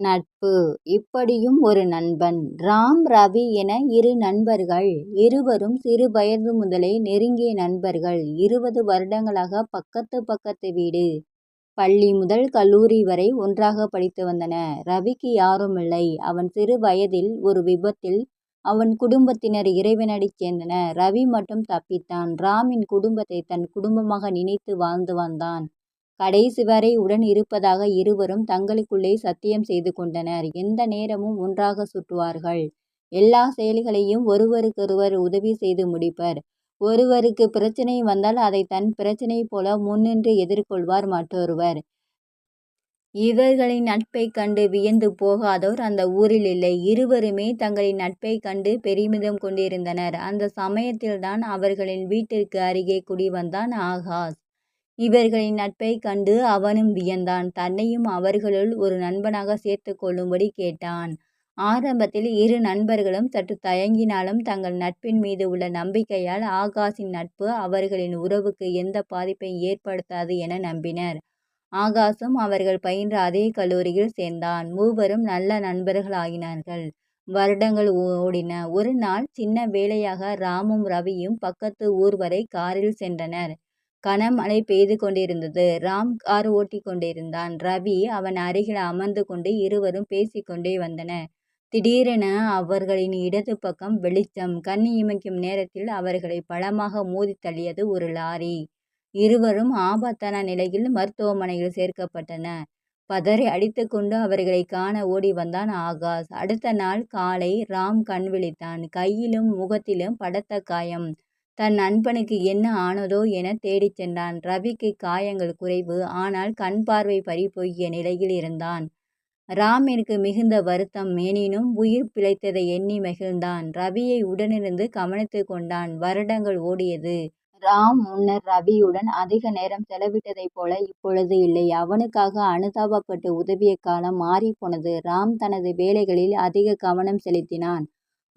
நட்பு இப்படியும் ஒரு நண்பன்! ராம் ரவி என இரு நண்பர்கள். இருவரும் சிறு வயது முதலே நெருங்கிய நண்பர்கள். இருபது வருடங்களாக பக்கத்து பக்கத்து வீடு. பள்ளி முதல் கல்லூரி வரை ஒன்றாக படித்து வந்தன ரவிக்கு யாருமில்லை. அவன் சிறு வயதில் ஒரு விபத்தில் அவன் குடும்பத்தினர் இறைவனடி சேர்ந்தனர். ரவி மட்டும் தப்பித்தான். ராமின் குடும்பத்தை தன் குடும்பமாக நினைத்து வாழ்ந்து வந்தான். கடைசி வரை உடன் இருப்பதாக இருவரும் தங்களுக்குள்ளே சத்தியம் செய்து கொண்டனர். எந்த நேரமும் ஒன்றாக சுற்றுவார்கள். எல்லா செயல்களையும் ஒருவருக்கொருவர் உதவி செய்து முடிப்பர். ஒருவருக்கு பிரச்சனை வந்தால் அதை தன் பிரச்சனை போல முன்னின்று எதிர்கொள்வார் மற்றொருவர். இவர்களின் நட்பை கண்டு வியந்து போகாதோர் அந்த ஊரில் இல்லை. இருவருமே தங்களின் நட்பை கண்டு பெருமிதம் கொண்டிருந்தனர். அந்த சமயத்தில்தான் அவர்களின் வீட்டிற்கு அருகே குடி வந்தான் ஆகாஷ். இவர்களின் நட்பைக் கண்டு அவனும் வியந்தான். தன்னையும் அவர்களுள் ஒரு நண்பனாக சேர்த்து கொள்ளும்படி கேட்டான். ஆரம்பத்தில் இரு நண்பர்களும் சற்று தயங்கினாலும் தங்கள் நட்பின் மீது உள்ள நம்பிக்கையால் ஆகாஷின் நட்பு அவர்களின் உறவுக்கு எந்த பாதிப்பையும் ஏற்படுத்தாது என நம்பினர். ஆகாசும் அவர்கள் பயின்ற அதே கல்லூரியில் சேர்ந்தான். மூவரும் நல்ல நண்பர்களாகினார்கள் வருடங்கள் ஓடின. ஒரு நாள் சின்ன வேலையாக ராமும் ரவியும் பக்கத்து ஊர் வரை காரில் சென்றனர். கனமழை பெய்து கொண்டிருந்தது. ராம் கார் ஓட்டிக் கொண்டிருந்தான். ரவி அவன் அருகில் அமர்ந்து கொண்டு இருவரும் பேசிக்கொண்டே வந்தன வந்தனர். திடீரென அவர்களின் இடது பக்கம் வெளிச்சம். கண் இமைக்கும் நேரத்தில் அவர்களை பலமாக மோதி தள்ளியது ஒரு லாரி. இருவரும் ஆபத்தான நிலையில் மருத்துவமனையில் சேர்க்கப்பட்டனர். பதறி அடித்துக்கொண்டு அவர்களை காண ஓடி வந்தான் ஆகாஷ். அடுத்த நாள் காலை ராம் கண் விழித்தான். கையிலும் முகத்திலும் படத்த காயம். தன் நண்பனுக்கு என்ன ஆனதோ என தேடிச் சென்றான். ரவிக்கு காயங்கள் குறைவு. ஆனால் கண் பார்வை பறிபோகிய நிலையில் இருந்தான். ராமிற்கு மிகுந்த வருத்தம். எனினும் உயிர் பிழைத்ததை எண்ணி மகிழ்ந்தான். ரவியை உடனிருந்து கவனித்து கொண்டான். வருடங்கள் ஓடியது. ராம் முன்னர் ரவியுடன் அதிக நேரம் செலவிட்டதைப் போல இப்பொழுது இல்லை. அவனுக்காக அனுதாபப்பட்டு உதவிய காலம் மாறிப்போனது. ராம் தனது வேலைகளில் அதிக கவனம் செலுத்தினான்.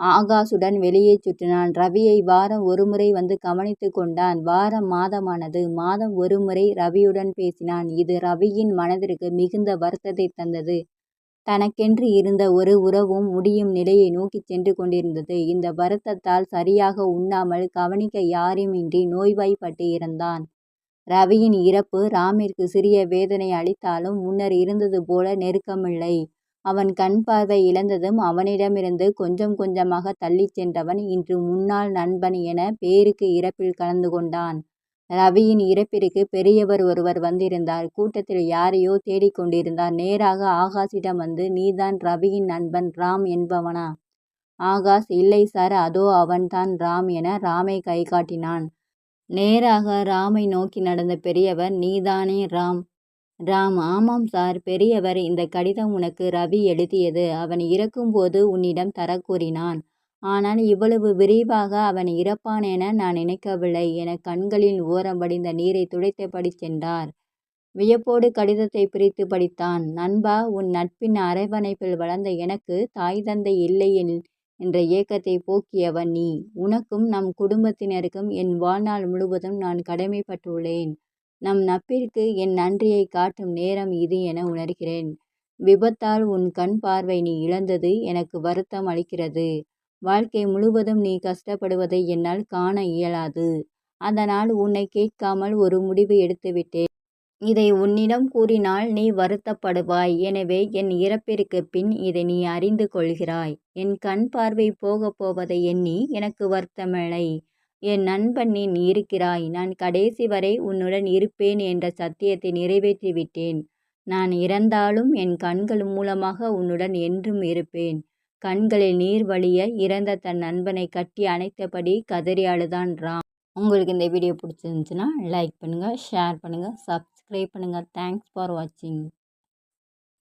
ஆகாஷுடன் வெளியே சுற்றினான். ரவியை வாரம் ஒருமுறை வந்து கவனித்து கொண்டான். வாரம் மாதமானது. மாதம் ஒருமுறை ரவியுடன் பேசினான். இது ரவியின் மனதிற்கு மிகுந்த வருத்தத்தை தந்தது. தனக்கென்று இருந்த ஒரு உறவும் முடியும் நிலையை நோக்கிச் சென்று கொண்டிருந்தது. இந்த வருத்தத்தால் சரியாக உண்ணாமல் கவனிக்க யாருமின்றி நோய்வாய்ப்பட்டு இறந்தான். ரவியின் இறப்பு ராமிற்கு சிறிய வேதனை அளித்தாலும் முன்னர் இருந்தது போல நெருக்கமில்லை. அவன் கண் பார்வை இழந்ததும் அவனிடமிருந்து கொஞ்சம் கொஞ்சமாக தள்ளிச் சென்றவன் இன்று முன்னாள் நண்பன் என பேருக்கு இறப்பில் கலந்து கொண்டான். ரவியின் இறப்பிற்கு பெரியவர் ஒருவர் வந்திருந்தார். கூட்டத்தில் யாரையோ தேடிக்கொண்டிருந்தார் நேராக ஆகாஷிடம் வந்து நீதான் ரவியின் நண்பன் ராம் என்பவனா? ஆகாஷ் இல்லை சார் அதோ அவன்தான் ராம் என ராமை கை காட்டினான். நேராக ராமை நோக்கி நடந்த பெரியவர் நீதானே ராம்? ராம் ஆமாம் சார். பெரியவர் இந்த கடிதம் உனக்கு ரவி எழுதியது. அவன் இறக்கும்போது உன்னிடம் தரக் கூறினான். ஆனால் இவ்வளவு விரைவாக அவன் இறப்பான் என நான் நினைக்கவில்லை என கண்களின் ஓரம் வடிந்த நீரைத் துடைத்தபடி சென்றார். வியப்போடு கடிதத்தை பிரித்து படித்தான். நண்பா உன் நட்பின் அரவணைப்பில் வளர்ந்த எனக்கு தாய் தந்தை இல்லை என்ற ஏக்கத்தை போக்கியவன் நீ. உனக்கும் நம் குடும்பத்தினருக்கும் என் வாழ்நாள் முழுவதும் நான் கடமைப்பட்டுள்ளேன். நம் நட்பிற்கு என் நன்றியை காட்டும் நேரம் இது என உணர்கிறேன். விபத்தால் உன் கண் பார்வை நீ இழந்தது எனக்கு வருத்தம் அளிக்கிறது. வாழ்க்கை முழுவதும் நீ கஷ்டப்படுவதை என்னால் காண இயலாது. அதனால் உன்னை கேட்காமல் ஒரு முடிவு எடுத்துவிட்டேன். இதை உன்னிடம் கூறினால் நீ வருத்தப்படுவாய். எனவே என் இறப்பிற்குப் பின் இதை நீ அறிந்து கொள்கிறாய். என் கண் பார்வை போகப் போவதை எண்ணி எனக்கு வருத்தமில்லை. என் நண்பன் நீ இருக்கிறாய். நான் கடைசி வரை உன்னுடன் இருப்பேன் என்ற சத்தியத்தை நிறைவேற்றிவிட்டேன். நான் இறந்தாலும் என் கண்கள் மூலமாக உன்னுடன் என்றும் இருப்பேன். கண்களில் நீர் வழிய இறந்த தன் நண்பனை கட்டி அணைத்தபடி கதறி அழுதான் ராம். உங்களுக்கு இந்த வீடியோ பிடிச்சிருந்துச்சுன்னா லைக் பண்ணுங்கள் ஷேர் பண்ணுங்கள் சப்ஸ்கிரைப் பண்ணுங்கள் தேங்க்ஸ் ஃபார் வாட்சிங்